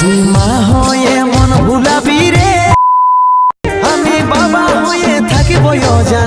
তুই মা হয়ে মন ভুলাবি রে। আমি বাবা হয়ে থাকিব যা